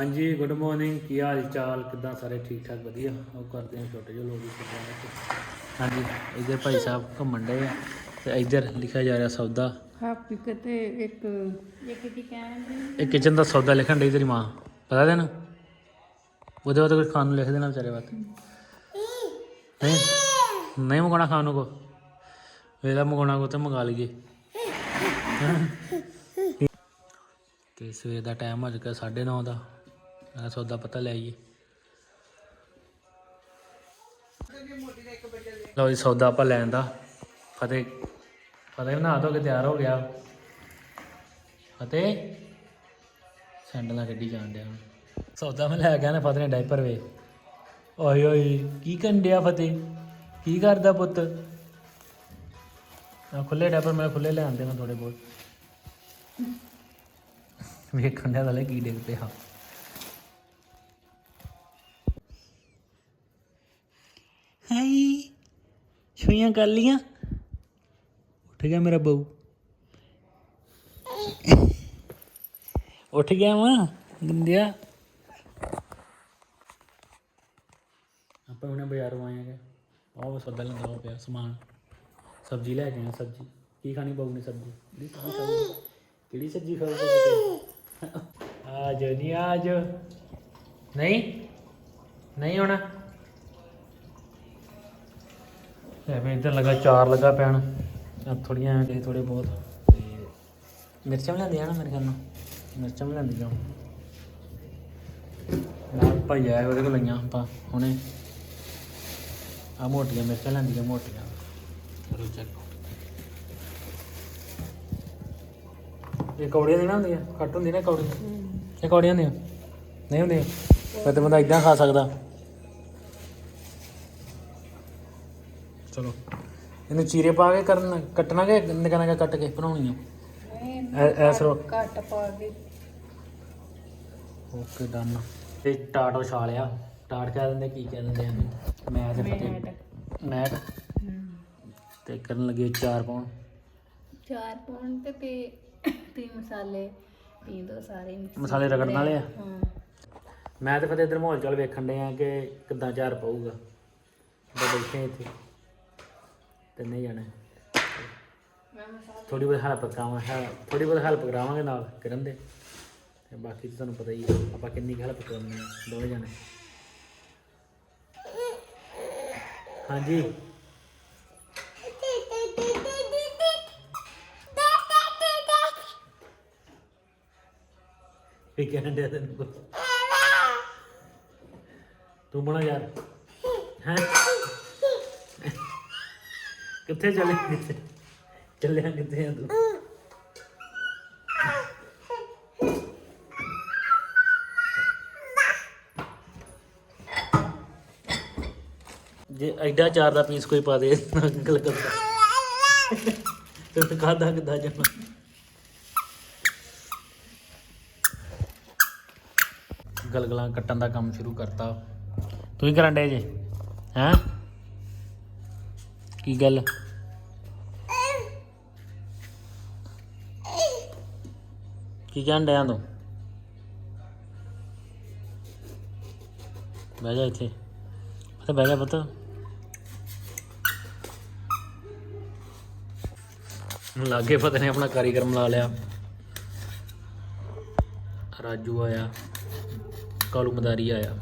ਹਾਂਜੀ good morning ਕੀ ਹਾਲ ਚਾਲ ਕਿਦਾਂ ਸਾਰੇ ਠੀਕ ਠਾਕ ਵਧੀਆ। ਉਹ ਕਰਦੇ ਹਾਂ ਛੋਟੇ ਜਿਹੇ ਲੋਕ ਹਾਂਜੀ ਇਧਰ ਭਾਈ ਸਾਹਿਬ ਘੁੰਮਣ ਡਏ ਆ ਤੇ ਇਧਰ ਲਿਖਿਆ ਜਾ ਰਿਹਾ ਸੌਦਾ। ਹਾਪੀ ਕਿਤੇ ਇੱਕ ਇੱਕ ਕੀ ਕਹਿੰਦੇ ਇਹ ਕਿਚਨ ਦਾ ਸੌਦਾ ਲਿਖਣ ਡਈ ਤੇਰੀ ਮਾਂ। ਪਤਾ ਤੈਨੂੰ? ਉਹਦੇ ਬਾਅਦ ਕੁਝ ਖਾਣ ਨੂੰ ਲਿਖ ਦੇਣਾ ਵਿਚਾਰੇ ਬਾਤ ਨਹੀਂ ਨਹੀਂ ਮੰਗਾਉਣਾ ਖਾਣ ਨੂੰ ਕੋ। ਵੇਲਾ ਕੋ ਤੇ ਮੰਗਾ ਲਈਏ। ਤੇ ਸਵੇਰ ਦਾ ਟਾਈਮ ਹੋ ਚੁੱਕਾ 9:30 ਦਾ। ਮੈਂ ਸੌਦਾ ਪਤਾ ਲੈ ਆਈਏ। ਲਓ ਜੀ, ਸੌਦਾ ਆਪਾਂ ਲੈਣ ਦਾ। ਫਤਿਹ ਫਤਿਹ ਵੀ ਧੋ ਕੇ ਤਿਆਰ ਹੋ ਗਿਆ। ਫਤਿਹ, ਸੈਂਡਲਾਂ ਕੱਢੀ ਜਾਣ ਡਿਆ। ਸੌਦਾ ਮੈਂ ਲੈ ਗਿਆ ਨਾ ਫਤਿਹ ਨੇ ਡਾਈਪਰ ਵੇ। ਓਏ ਓਏ, ਕੀ ਕਰਨ ਡਿਆ ਫਤਿਹ? ਕੀ ਕਰਦਾ ਪੁੱਤ? ਆ ਖੁੱਲੇ ਡਾਈਪਰ ਮੈਂ ਖੁੱਲੇ ਲੈ ਆਂਦੇ ਮੈਂ ਥੋੜੇ ਬਹੁਤ। ਵੇਖਣ ਡਿਆ ਥਲੇ ਕੀ ਡਿੱਗ ਪਿਆ। ਹਾਈ ਛੁਈਆਂ ਕਰ ਲੀਆਂ ਉੱਠ ਗਿਆ ਮੇਰਾ ਬਹੂ। ਉੱਠ ਗਿਆ ਵਾ ਗੰਦਿਆ ਆਪਾਂ ਹੁਣੇ ਬਾਜ਼ਾਰੋਂ ਆਏ ਹੈਗੇ। ਆਹ ਸੌਦਾ ਲੈਂਦਾ ਹੋ ਪਿਆ ਸਮਾਨ। ਸਬਜ਼ੀ ਲੈ ਕੇ ਆਏ ਸਬਜ਼ੀ। ਕੀ ਖਾਣੀ ਬਹੂ ਨੇ ਸਬਜ਼ੀ? ਕਿਹੜੀ ਸਬਜ਼ੀ ਖਾਣੀ ਕਿਹੜੀ ਸਬਜ਼ੀ ਖਾਓਗੇ ਆ ਜੋ ਨਹੀਂ ਆ ਜੋ ਨਹੀਂ? ਨਹੀਂ ਹੋਣਾ ਐਵੇਂ ਇੱਧਰ ਲੱਗਾ, ਚਾਰ ਲੱਗਾ ਪੈਣ। ਆ ਥੋੜੀਆਂ ਐ ਥੋੜੇ ਬਹੁਤ। ਤੇ ਮਿਰਚਾਂ ਵੀ ਲੈਂਦੀਆਂ ਨਾ ਮੇਰੇ ਖਿਆਲ ਨਾਲ? ਮਿਰਚਾਂ ਵੀ ਲੈਂਦੀਆਂ ਨਾਲ ਭਾਈ ਆਇਆ ਉਹਦੇ ਕੋਲ ਲਈਆਂ ਆਪਾਂ, ਹੁਣੇ। ਆ ਮੋਟੀਆਂ ਮਿਰਚਾਂ ਲੈਂਦੀਆਂ, ਮੋਟੀਆਂ। ਚਲੋ ਚੱਕ। ਇਹ ਕੌੜੀਆਂ ਨਹੀਂ ਨਾ ਹੁੰਦੀਆਂ? ਘੱਟ ਹੁੰਦੀ ਨਾ ਕੌੜੀਆਂ? ਇਹ ਕੌੜੀਆਂ ਹੁੰਦੀਆਂ? ਨਹੀਂ ਹੁੰਦੀਆਂ? ਫਿਰ ਤੇ ਬੰਦਾ ਇਦਾਂ ਖਾ ਸਕਦਾ। ਚਲੋ। ਇਹਨੂੰ ਚੀਰੇ ਪਾ ਕੇ ਕਰਨਾ ਕੱਟਣਾ ਕਿ ਨਿਕਾ ਨਿਕਾ ਕੱਟ ਕੇ ਬਣਾਉਣੀਆਂ ਐ- ਐਸ ਰੋ ਘੱਟ ਪਾ ਕੇ। Okay done. ਤੇ ਟਾਟ ਉਛਾਲਿਆ ਟਾਟ ਕਹਿ ਦਿੰਦੇ ਕੀ ਕਹਿ ਦਿੰਦੇ ਆ? ਮੈਂ ਤੇ ਫਤਿਹ ਮੈਟ। ਤੇ ਕਰਨ ਲੱਗੇ ਚਾਰ ਪਾਉਣ ਚਾਰ ਪੌਣ ਤੇ ਤੇ ਤੇ ਮਸਾਲੇ। ਪੀ ਦੋ ਸਾਰੇ ਮਸਾਲੇ ਰਗੜਨ ਵਾਲੇ ਆ? ਹਾਂ। ਮੈਂ ਤੇ ਫਤਿਹ ਇਧਰ ਮਾਹੌਲ ਚਾਲ ਵੇਖਣ ਦੇ ਆ ਕਿ ਕਿੱਦਾਂ ਚਾਰ ਪਊਗਾ। ਬੈਠੇ ਇੱਥੇ ਤਿੰਨੇ ਜਾਣੇ। ਜਾਣਾ ਥੋੜੀ ਬਹੁਤ ਹੈਲਪ ਕਰਾਵਾਂ ਹੈ ਥੋੜੀ ਬਹੁਤ ਹੈਲਪ ਕਰਾਵਾਂਗੇ ਨਾਲ ਕਰਨ ਦੇ। ਤੇ ਬਾਕੀ ਤਾਂ ਤੁਹਾਨੂੰ ਪਤਾ ਹੀ ਹੈ ਆਪਾਂ ਕਿੰਨੀ ਹੈਲਪ ਕਰਨੀ ਹੈ ਦੋਵੇਂ ਜਾਣੇ। ਹਾਂਜੀ। ਕੀ ਕਹਿਣ ਡਿਆ ਤੈਨੂੰ ਤੂੰ ਬਣਾ ਯਾਰ। ਹੈ? ਕਿੱਥੇ ਚਲੇ ਕਿੱਥੇ? ਚੱਲਿਆ ਕਿੱਥੇ ਆ ਤੂੰ? ਜੇ ਐਡਾ ਚਾਰ ਦਾ ਪੀਸ ਕੋਈ ਪਾ ਦੇ ਅੰਕਲ ਕਰਦਾ। ਤੇ ਖਾਦਾ ਕਿੱਦਾਂ ਜਾਣਾ ਗਲਗਲਾਂ ਕੱਟਣ ਦਾ ਕੰਮ ਸ਼ੁਰੂ ਕਰਤਾ। ਤੂੰ ਹੀ ਕਰਨ ਡੇ ਜੇ, ਹੈਂ? ਕੀ ਗੱਲ? ਕੀ ਕਹਿਣ ਡਿਆ ਤੂੰ? ਬਹਿ ਜਾ ਇੱਥੇ। ਤੇ ਬਹਿ ਜਾ ਪੁੱਤ। ਲਾਗੇ ਪਤਾ ਨੇ ਆਪਣਾ ਕਾਰੀਗਰ ਮਿਲਾ ਲਿਆ। ਰਾਜੂ ਆਇਆ। ਕਾਲੂ ਮਦਾਰੀ ਆਇਆ।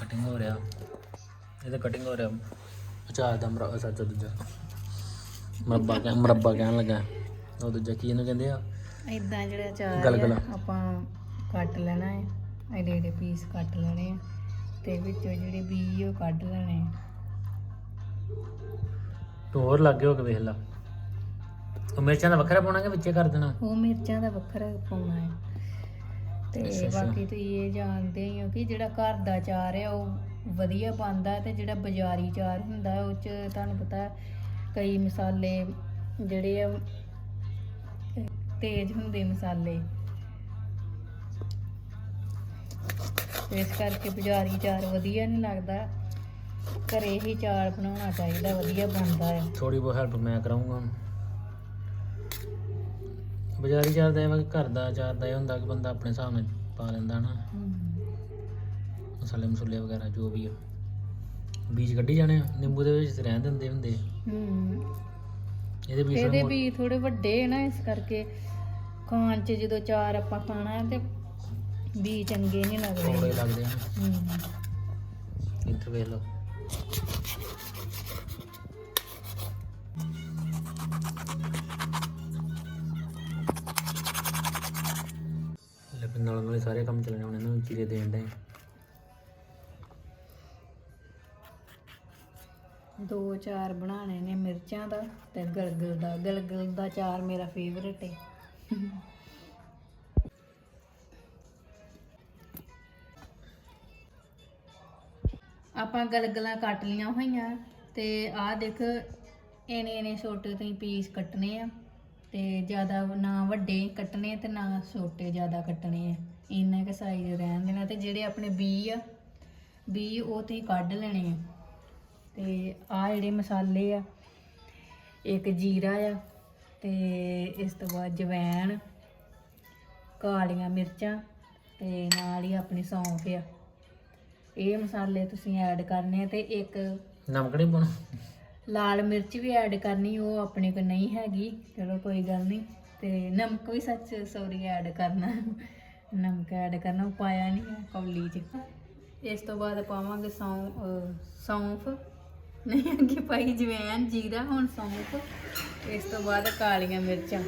ਕਟਿੰਗ ਹੋ ਰਿਹਾ। ਇਹਦਾ ਕਟਿੰਗ ਹੋ ਰਿਹਾ। ਅਚਾਰ ਦਾ ਮਰਾ ਸੱਚ ਦੂਜਾ। ਮਰੱਬਾ ਕਹਿ ਮਰੱਬਾ ਕਹਿਣ ਲੱਗਾ। ਉਹ ਦੂਜਾ ਕੀ ਇਹਨੂੰ ਕਹਿੰਦੇ ਆ? ਇਦਾਂ ਜਿਹੜਾ ਚਾਰ ਗਲਗਲਾ। ਆ, ਆਪਾਂ ਕੱਟ ਲੈਣਾ ਹੈ ਐਡੇ ਐਡੇ ਪੀਸ ਕੱਟ ਲੈਣੇ ਆ। ਤੇ ਵਿੱਚੋਂ ਜਿਹੜੇ ਬੀ ਉਹ ਕੱਢ ਲੈਣੇ ਆ। ਤੂੰ ਹੋਰ ਲੱਗੇ ਹੋ ਕੇ ਵੇਖ ਲਾ। ਉਹ ਮਿਰਚਾਂ ਦਾ ਵੱਖਰਾ ਪਾਉਣਾ ਕਿ ਵਿੱਚੇ ਕਰ ਦੇਣਾ? ਉਹ ਮਿਰਚਾਂ ਦਾ ਵੱਖਰਾ ਪਾਉਣਾ ਹੈ ਤੇ ਅੱਛਾ, ਅੱਛਾ। ਬਾਕੀ ਤੁਸੀਂ ਇਹ ਜਾਣਦੇ ਹੀ ਹੋ ਕਿ ਜਿਹੜਾ ਘਰ ਦਾ ਚਾਰ ਹੈ ਉਹ ਵਧੀਆ ਬਣਦਾ ਤੇ ਜਿਹੜਾ ਬਾਜ਼ਾਰੀ ਚਾਰ ਹੁੰਦਾ ਉਹ ਚ ਤੁਹਾਨੂੰ ਪਤਾ ਕਈ ਮਸਾਲੇ ਜਿਹੜੇ ਆ ਤੇਜ਼ ਹੁੰਦੇ ਮਸਾਲੇ। ਇਸ ਕਰਕੇ ਬਾਜ਼ਾਰੀ ਚਾਰ ਵਧੀਆ ਨਹੀਂ ਲੱਗਦਾ। ਘਰੇ ਹੀ ਚਾਰ ਬਣਾਉਣਾ ਚਾਹੀਦਾ ਵਧੀਆ ਬਣਦਾ ਹੈ। ਥੋੜੀ ਬਹੁਤ ਹੈਲਪ ਮੈਂ ਕਰਾਂਗਾ। ਬਾਜ਼ਾਰੀ ਚਾਰ ਦਾ ਇਹ ਵਾ ਕਿ ਘਰ ਦਾ ਚਾਰ ਦਾ ਇਹ ਹੁੰਦਾ ਕਿ ਬੰਦਾ ਆਪਣੇ ਹਿਸਾਬ ਨਾਲ ਪਾ ਲੈਂਦਾ ਨਾ। ਮਸਾਲੇ ਮਸੂਲੇ ਵਗੈਰਾ ਜੋ ਵੀ ਆ। ਬੀਜ ਕੱਢੀ ਜਾਣੇ ਆ ਨਿੰਬੂ ਦੇ ਵਿੱਚ ਰਹਿਣ ਦਿੰਦੇ ਹੁੰਦੇ ਆ। ਹੂੰ। ਇਹਦੇ ਬੀਜ ਇਹਦੇ ਵੀ ਥੋੜੇ ਵੱਡੇ ਨਾ ਇਸ ਕਰਕੇ ਖਾਣ 'ਚ ਜਦੋਂ ਚਾਰ ਆਪਾਂ ਖਾਣਾ ਹੈ ਤੇ ਵੀ ਚੰਗੇ ਨਹੀਂ ਲੱਗਦੇ। ਲੱਗਦੇ ਆ ਹੂੰ। ਇੱਧਰ ਵੇਖ ਲਓ। ਦੋ ਚਾਰ ਬਣਾਣੇ ਨੇ ਮਿਰਚਾਂ ਦਾ ਤੇ ਗਲਗਲ ਦਾ। ਗਲਗਲ ਦਾ ਚਾਰ ਮੇਰਾ ਫੇਵਰਟ ਹੈ ਆਪਾਂ ਗਲਗਲਾਂ ਕੱਟ ਲੀਆਂ ਹੋਈਆਂ ਤੇ ਆਹ ਦੇਖ ਇਹਨੇ ਇਹਨੇ ਛੋਟੇ ਤੋਂ ਪੀਸ ਕੱਟਣੇ ਆ ਤੇ ਜ਼ਿਆਦਾ ਨਾ ਵੱਡੇ ਕੱਟਣੇ ਤੇ ਨਾ ਛੋਟੇ ਜ਼ਿਆਦਾ ਕੱਟਣੇ ਆ। ਇੰਨਾ ਕੁ ਸਾਈਜ਼ ਰਹਿਣ ਦੇਣਾ ਤੇ ਜਿਹੜੇ ਆਪਣੇ ਬੀ ਆ, ਬੀ ਉਹ ਤੁਸੀਂ ਕੱਢ ਲੈਣੇ ਆ। ਤੇ ਆ ਜਿਹੜੇ ਮਸਾਲੇ ਆ ਇੱਕ ਜੀਰਾ ਆ ਤੇ ਇਸ ਤੋਂ ਬਾਅਦ ਜਵੈਣ ਕਾਲੀਆਂ ਮਿਰਚਾਂ ਤੇ ਨਾਲ ਹੀ ਆਪਣੀ ਸੌਂਫ ਆ। ਇਹ ਮਸਾਲੇ ਤੁਸੀਂ ਐਡ ਕਰਨੇ ਆ ਤੇ ਇੱਕ ਨਮਕ ਨਹੀਂ ਪਾਉਣਾ? ਲਾਲ ਮਿਰਚ ਵੀ ਐਡ ਕਰਨੀ ਉਹ ਆਪਣੇ ਕੋਲ ਨਹੀਂ ਹੈਗੀ ਚਲੋ ਕੋਈ ਗੱਲ ਨਹੀਂ। ਤੇ ਨਮਕ ਵੀ ਸੱਚ ਸੌਰੀ ਐਡ ਕਰਨਾ ਨਮਕ ਐਡ ਕਰਨਾ ਉਹ ਪਾਇਆ ਨਹੀਂ ਹੈ ਕੌਲੀ 'ਚ। ਇਸ ਤੋਂ ਬਾਅਦ ਪਾਵਾਂਗੇ ਸੌਂ ਅਹ ਸੌਂਫ। ਨਹੀਂ ਅੱਗੇ ਪਾਈ ਜਵੈਨ ਜੀਰਾ ਹੁਣ ਸੌਂਫ। ਇਸ ਤੋਂ ਬਾਅਦ ਕਾਲੀਆਂ ਮਿਰਚਾਂ।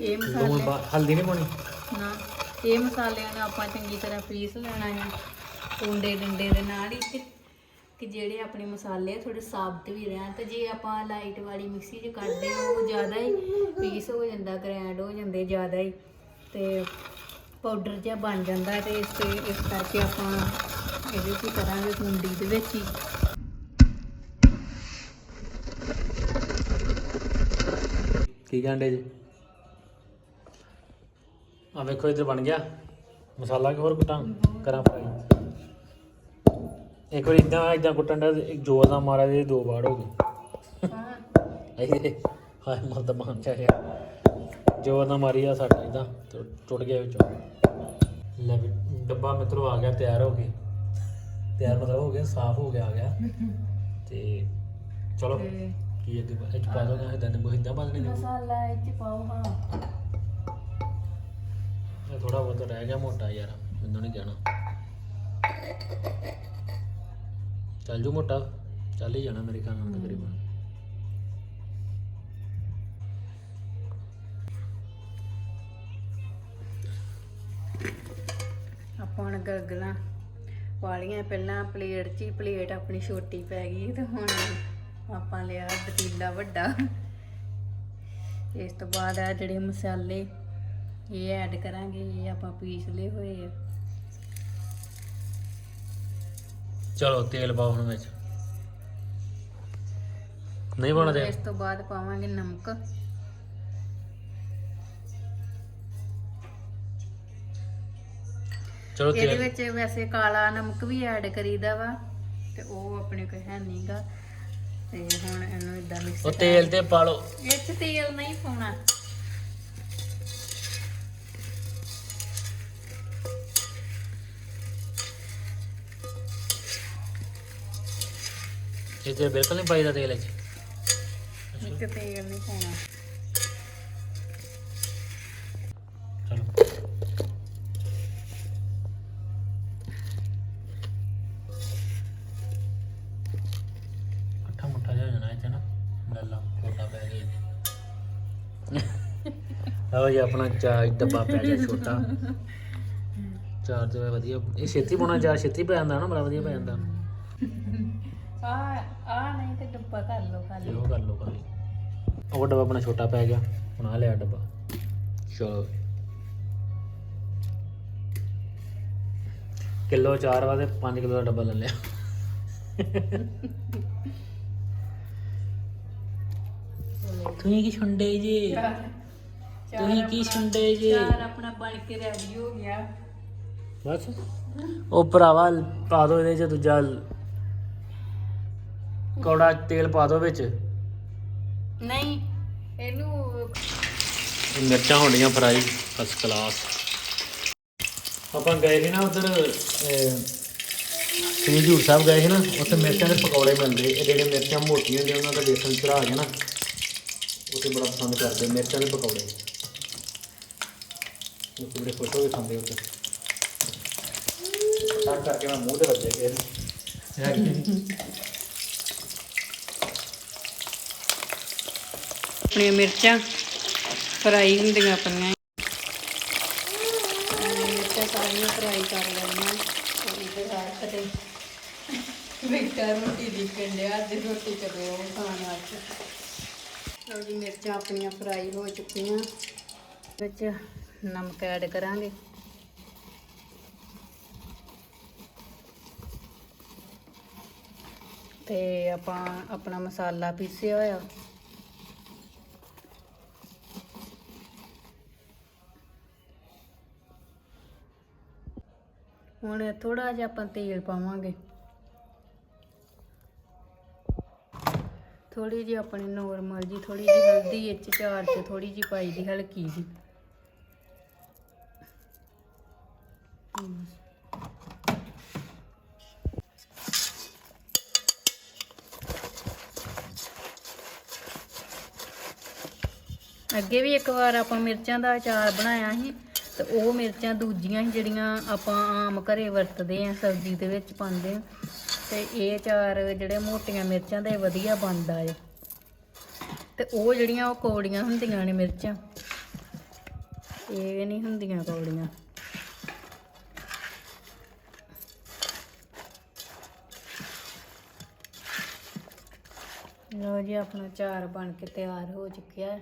ਇਹ ਲੂਣ ਮਸਾਲੇ ਪਾ ਹਲਦੀ ਨਹੀਂ ਪਾਉਣੀ? ਨਾ ਇਹ ਮਸਾਲਿਆਂ ਨੂੰ ਆਪਾਂ ਚੰਗੀ ਤਰ੍ਹਾਂ ਪੀਸ ਲੈਣਾ ਹੈ। ਕੁੰਡੇ ਡੰਡੇ ਦੇ ਨਾਲ ਹੀ ਕਿ- ਕਿ ਜਿਹੜੇ ਆਪਣੇ ਮਸਾਲੇ ਆ ਥੋੜੇ ਸਾਬਤ ਵੀ ਰਹਿਣ। ਤੇ ਜੇ ਆਪਾਂ ਲਾਈਟ ਵਾਲੀ ਮਿਕਸੀ 'ਚ ਕੱਢਦੇ ਹਾਂ ਉਹ ਜ਼ਿਆਦਾ ਹੀ ਪੀਸ ਹੋ ਜਾਂਦਾ ਗ੍ਰੈਂਡ ਹੋ ਜਾਂਦੇ ਜ਼ਿਆਦਾ ਹੀ। ਤੇ ਪਾਊਡਰ ਜਿਹਾ ਬਣ ਜਾਂਦਾ ਤੇ ਇਸ ਤੇ ਇਸ ਕਰਕੇ ਆਪਾਂ ਇਹਦੇ ਹੀ ਕਰਾਂਗੇ ਕੁੰਡੀ ਦੇ ਵਿੱਚ ਹੀ। ਕੀ ਕਹਿੰਦੇ ਜੀ? ਆ ਵੇਖੋ ਇੱਧਰ ਬਣ ਗਿਆ। ਮਸਾਲਾ ਕਿ ਹੋਰ ਕੁੱਟਾਂ? ਕਰਾਂ ਫਰਾਈ। ਇੱਕ ਵਾਰ ਇਦਾਂ ਇਦਾਂ ਕੁੱਟਣ ਦਾ ਇੱਕ ਜ਼ੋਰ ਨਾਲ ਮਾਰਿਆ ਤੇ ਦੋ ਵਾਰ ਹੋ ਗਏ। ਇਹ ਹਾਏ ਮਰਦਾ ਮਾਨ ਚਾਹਿਆ ਜ਼ੋਰ ਨਾਲ ਮਾਰੀ ਆ ਸਾਡਾ ਇਦਾਂ ਟੁੱਟ ਗਿਆ ਵਿੱਚੋਂ। ਲੈ ਵੀ ਡੱਬਾ ਮਿੱਤਰੋ ਆ ਗਿਆ ਤਿਆਰ ਹੋ ਕੇ ਤਿਆਰ ਮਤਲਬ ਹੋ ਗਿਆ ਸਾਫ਼ ਹੋ ਗਿਆ ਆ ਗਿਆ। ਤੇ ਚਲੋ। ਤੇ ਕੀ ਅੱਗੇ ਇਹ 'ਚ ਪਾ ਦੋ ਨਾ ਇਦਾਂ ਨਿੰਬੂ ਇਦਾਂ ਪਾ ਦੇਣੇ ਮਸਾਲਾ ਇਹ 'ਚ ਪਾਓ ਹਾਂ। ਇਹ ਥੋੜਾ ਬਹੁਤ ਰਹਿ ਗਿਆ ਮੋਟਾ ਯਾਰ ਮੈਨੂੰ ਨਹੀਂ ਜਾਣਾ। ਚੱਲ ਜੂ ਮੋਟਾ ਚੱਲ ਹੀ ਜਾਣਾ ਮੇਰੇ ਖਿਆਲ ਨਾਲ ਤਕਰੀਬਨ। ਆਪਾਂ ਹੁਣ ਗਰਗਲਾਂ ਵਾਲੀਆਂ ਪਹਿਲਾਂ ਪਲੇਟ 'ਚ ਹੀ ਪਲੇਟ ਆਪਣੀ ਛੋਟੀ ਪੈ ਗਈ ਤੇ ਹੁਣ ਆਪਾਂ ਲਿਆ ਪਤੀਲਾ ਵੱਡਾ। ਇਸ ਤੋਂ ਬਾਅਦ ਆ ਜਿਹੜੇ ਮਸਾਲੇ ਇਹ ਐਡ ਕਰਾਂਗੇ ਇਹ ਆਪਾਂ ਪੀਸ ਲਏ ਹੋਏ ਆ। ਚਲੋ ਤੇਲ ਪਾਓ ਹੁਣ ਵਿੱਚ। ਨਹੀਂ ਪਾਉਣਾ ਇਸ ਤੇ ਬਾਅਦ ਪਾਵਾਂਗੇ ਨਮਕ। ਚਲੋ ਇਹਦੇ ਵਿੱਚ ਵੈਸੇ ਕਾਲਾ ਨਮਕ ਵੀ ਐਡ ਕਰੀਦਾ ਵਾ ਤੇ ਉਹ ਆਪਣੇ ਕੋਲ ਹੈ ਨਹੀਂਗਾ ਇਦਾਂ ਮਿਕਸ ਉਹ ਤੇਲ ਤੇ ਪਾ ਲਓ। ਇਹ 'ਚ ਤੇਲ ਨਹੀਂ ਪਾਉਣਾ। ਇਹ ਤੇ ਬਿਲਕੁਲ ਨਹੀਂ ਪਾਈਦਾ ਤੇਲ ਵਿੱਚ ਇੱਕ ਤੇਲ ਨਹੀਂ ਪਾਉਣਾ। ਲਓ ਜੀ ਆਪਣਾ ਚਾਰ ਡੱਬਾ ਪੈ ਗਿਆ ਛੋਟਾ। ਚਾਰ ਤੇ ਵਧੀਆ। ਇਹ ਛੇਤੀ ਪਾਉਣਾ ਚਾਰ ਛੇਤੀ ਪੈ ਜਾਂਦਾ ਨਾ ਬੜਾ ਵਧੀਆ ਪੈ ਜਾਂਦਾ। ਆ ਆ ਨਹੀਂ ਤੇ ਡੱਬਾ ਕਰ ਲਓ ਖਾਲੀ। ਚਲੋ ਕਰ ਲਓ ਖਾਲੀ। ਉਹ ਡੱਬਾ ਆਪਣਾ ਛੋਟਾ ਪੈ ਗਿਆ। ਹੁਣ ਆ ਲਿਆ ਡੱਬਾ। ਚਲੋ। ਕਿਲੋ ਚਾਰ ਵਾ ਤੇ 5 ਕਿਲੋ ਦਾ ਡੱਬਾ ਲੈ ਲਿਆ। ਤੁਸੀਂ ਕੀ ਛੁੰਡੇ ਜੀ? ਤੁਸੀਂ ਕੀ ਛੁੰਡੇ ਜੀ? ਚਾਰ ਆਪਣਾ ਬਣ ਕੇ ਰੈਡੀ ਹੋ ਗਿਆ। ਬਸ। ਉਹ ਭਰਾਵਾ ਪਾ ਦੋ ਇਹਦੇ ਚ ਦੂਜਾ ਕੌੜਾ ਤੇਲ ਪਾ ਦੋ ਵਿੱਚ। ਨਹੀਂ ਇਹਨੂੰ ਮਿਰਚਾਂ ਹੁੰਦੀਆਂ ਫਰਾਈ ਫਸਟ ਕਲਾਸ ਆਪਾਂ ਗਏ ਸੀ ਨਾ ਉਧਰ ਸ੍ਰੀ ਹਜ਼ੂਰ ਸਾਹਿਬ ਗਏ ਸੀ ਨਾ ਉੱਥੇ ਮਿਰਚਾਂ ਦੇ ਪਕੌੜੇ ਮਿਲਦੇ ਇਹ ਜਿਹੜੇ ਮਿਰਚਾਂ ਮੋਟੀਆਂ ਹੁੰਦੀਆਂ ਉਹਨਾਂ ਦਾ ਬੇਸਨ ਚੜਾ ਕੇ ਨਾ ਉੱਥੇ ਬੜਾ ਪਸੰਦ ਕਰਦੇ ਮਿਰਚਾਂ ਦੇ ਪਕੌੜੇ। ਉਹ ਬੜੇ ਖੁਸ਼ ਹੋ ਕੇ ਖਾਂਦੇ ਉੱਥੇ। ਤਾਂ ਕਰਕੇ ਮੈਂ ਮੂੰਹ ਤੇ ਵੱਜੇ ਗਏ ਆਪਣੀਆਂ ਮਿਰਚਾਂ ਫਰਾਈ ਹੁੰਦੀਆਂ ਪਈਆਂ। ਮਿਰਚਾਂ ਸਾਰੀਆਂ ਫਰਾਈ ਕਰ ਲੈਣੀਆਂ। ਕਦੇ ਵਿਕਟਰ ਰੋਟੀ ਦੀ ਕੰਡਿਆ ਅੱਜ ਰੋਟੀ ਕਦੇ ਉਹ ਖਾਣ ਅੱਜ। ਲਓ ਜੀ ਮਿਰਚਾਂ ਆਪਣੀਆਂ ਫਰਾਈ ਹੋ ਚੁੱਕੀਆਂ। ਵਿੱਚ ਨਮਕ ਐਡ ਕਰਾਂਗੇ। ਤੇ ਆਪਾਂ ਆਪਣਾ ਮਸਾਲਾ ਪੀਸਿਆ ਹੋਇਆ। ਹੁਣ ਥੋੜਾ ਜਿਹਾ ਆਪਾਂ ਤੇਲ ਪਾਵਾਂਗੇ। ਥੋੜੀ ਜਿਹੀ ਆਪਣੀ ਨੋਰਮਲ ਜੀ ਥੋੜੀ ਜਿਹੀ ਹਲਦੀ ਵਿੱਚ ਚਾਰ ਚ ਥੋੜੀ ਜਿਹੀ ਪਾਈ ਦੀ ਹਲਕੀ ਜੀ ਅੱਗੇ ਵੀ ਇੱਕ ਵਾਰ ਆਪਾਂ ਮਿਰਚਾਂ ਦਾ ਅਚਾਰ ਬਣਾਇਆ ਸੀ ਤੇ ਉਹ ਮਿਰਚਾਂ ਦੂਜੀਆਂ ਸੀ ਜਿਹੜੀਆਂ ਆਪਾਂ ਆਮ ਘਰੇ ਵਰਤਦੇ ਆ, ਸਬਜ਼ੀ ਦੇ ਵਿੱਚ ਪਾਉਂਦੇ ਆ। ਤੇ ਇਹ ਅਚਾਰ ਜਿਹੜੇ ਮੋਟੀਆਂ ਮਿਰਚਾਂ ਦੇ ਵਧੀਆ ਬਣਦਾ ਹੈ ਤੇ ਉਹ ਜਿਹੜੀਆਂ ਉਹ ਕੌੜੀਆਂ ਹੁੰਦੀਆਂ ਨੇ ਮਿਰਚਾਂ। ਇਹ ਨਹੀਂ ਹੁੰਦੀਆਂ ਕੌੜੀਆਂ। ਲੋ ਜੀ, ਆਪਣਾ ਚਾਰ ਬਣ ਕੇ ਤਿਆਰ ਹੋ ਚੁੱਕਿਆ ਹੈ।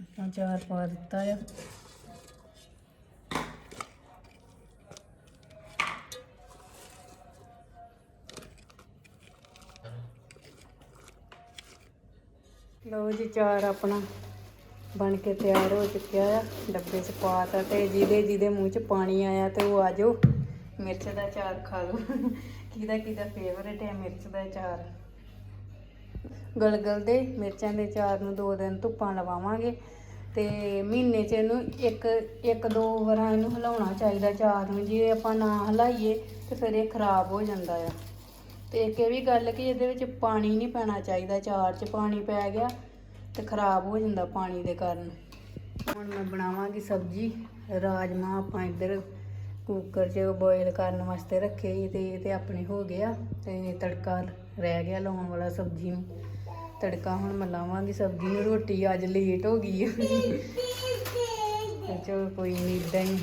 ਆਪਾਂ ਅਚਾਰ ਪਾ ਦਿੱਤਾ ਹੈ ਲੋ ਜੀ, ਚਾਰ ਆਪਣਾ ਬਣ ਕੇ ਤਿਆਰ ਹੋ ਚੁੱਕਿਆ ਆ। ਡੱਬੇ 'ਚ ਪਾਤਾ ਤੇ ਜਿਹਦੇ ਜਿਹਦੇ ਮੂੰਹ 'ਚ ਪਾਣੀ ਆਇਆ ਤੇ ਉਹ ਆਜੋ ਮਿਰਚ ਦਾ ਚਾਰ ਖਾ ਲਓ। ਕਿਹਦਾ ਕਿਹਦਾ ਫੇਵਰੇਟ ਹੈ ਮਿਰਚ ਦਾ ਚਾਰ? ਗਲਗਲ ਦੇ ਮਿਰਚਾਂ ਦੇ ਚਾਰ ਨੂੰ ਦੋ ਦਿਨ ਧੁੱਪਾਂ ਲਵਾਵਾਂਗੇ ਤੇ ਮਹੀਨੇ 'ਚ ਇਹਨੂੰ ਇੱਕ ਇੱਕ ਦੋ ਵਾਰਾਂ ਇਹਨੂੰ ਹਿਲਾਉਣਾ ਚਾਹੀਦਾ ਚਾਰ ਨੂੰ। ਜੇ ਆਪਾਂ ਨਾ ਹਿਲਾਈਏ ਤੇ ਫਿਰ ਇਹ ਖਰਾਬ ਹੋ ਜਾਂਦਾ ਆ। ਤੇ ਇੱਕ ਇਹ ਵੀ ਗੱਲ ਕਿ ਇਹਦੇ ਵਿੱਚ ਪਾਣੀ ਨਹੀਂ ਪੈਣਾ ਚਾਹੀਦਾ, ਚਾਰ 'ਚ ਪਾਣੀ ਪੈ ਗਿਆ ਤੇ ਖਰਾਬ ਹੋ ਜਾਂਦਾ ਪਾਣੀ ਦੇ ਕਾਰਨ। ਹੁਣ ਮੈਂ ਬਣਾਵਾਂਗੀ ਸਬਜ਼ੀ, ਰਾਜਮਾ ਆਪਾਂ ਇੱਧਰ ਕੁੱਕਰ 'ਚ ਬੋਇਲ ਕਰਨ ਵਾਸਤੇ ਰੱਖੇ ਸੀ ਤੇ ਇਹ ਤੇ ਆਪਣੇ ਹੋ ਗਿਆ ਤੇ ਤੜਕਾ ਰਹਿ ਗਿਆ ਲਾਉਣ ਵਾਲਾ ਸਬਜ਼ੀ ਨੂੰ। ਤੜਕਾ ਹੁਣ ਮੈਂ ਲਾਵਾਂਗੀ ਸਬਜ਼ੀ ਨੂੰ ਰੋਟੀ ਅੱਜ ਲੇਟ ਹੋ ਗਈ ਤੇ ਚਲੋ ਕੋਈ ਨਹੀਂ ਇਦਾਂ ਹੀ।